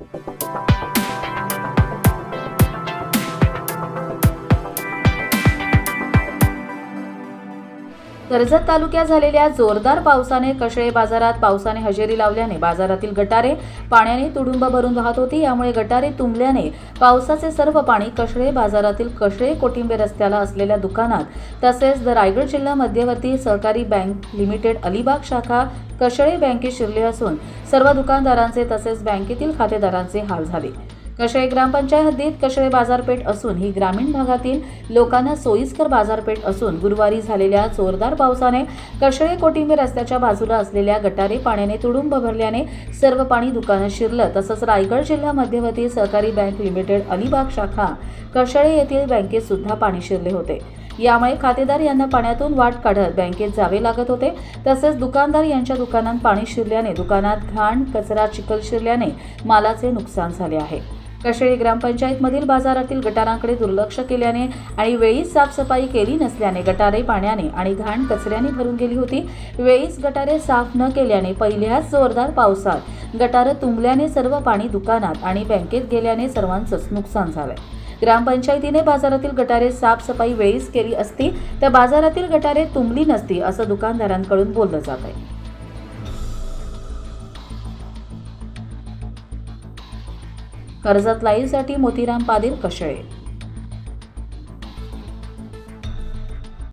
Thank you. Karjat तालुक्यात झालेल्या जोरदार पावसाने कशळे बाजारात पावसाने हजेरी लावल्याने बाजारातील गटारे पाण्याने तुडुंब भरून वाहत होती. यामुळे गटारे तुंबल्याने पावसाचे सर्व पाणी कशळे बाजारातील कशळे कोटिंबे रस्त्याला असलेल्या दुकानात तसेच द रायगड जिल्हा मध्यवर्ती सहकारी बँक लिमिटेड अलिबाग शाखा कशळे बँकेत शिरले असून सर्व दुकानदारांचे तसेच बँकेतील खातेदारांचे हाल झाले. कशळे ग्रामपंचायत हद्दीत कशळे बाजारपेठ असून ही ग्रामीण भागातील लोकांना सोयीस्कर बाजारपेठ असून गुरुवारी झालेल्या जोरदार पावसाने कशळे कोटिंबे रस्त्याच्या बाजूला असलेल्या गटारे पाण्याने तुडुंब भरल्याने सर्व पाणी दुकानात शिरलं. तसंच रायगड जिल्हा मध्यवर्ती सहकारी बँक लिमिटेड अलिबाग शाखा कशळे येथील बँकेत सुद्धा पाणी शिरले होते. यामुळे खातेदार यांना पाण्यातून वाट काढत बँकेत जावे लागत होते. तसेच दुकानदार यांच्या दुकानात पाणी शिरल्याने दुकानात घाण कचरा चिखल शिरल्याने मालाचे नुकसान झाले आहे. कशेळी ग्रामपंचायतमधील बाजारातील गटारांकडे दुर्लक्ष केल्याने आणि वेळीच साफसफाई केली नसल्याने गटारे पाण्याने आणि घाण कचऱ्याने भरून गेली होती. वेळीच गटारे साफ न केल्याने पहिल्याच जोरदार पावसात गटारं तुंबल्याने सर्व पाणी दुकानात आणि बँकेत गेल्याने सर्वांचंच नुकसान झालंय. ग्रामपंचायतीने बाजारातील गटारे साफसफाई वेळीच केली असती तर बाजारातील गटारे तुंबली नसती असं दुकानदारांकडून बोललं जात आहे कर्जत लाईव्हसाठी मोतीराम पाटील कशळे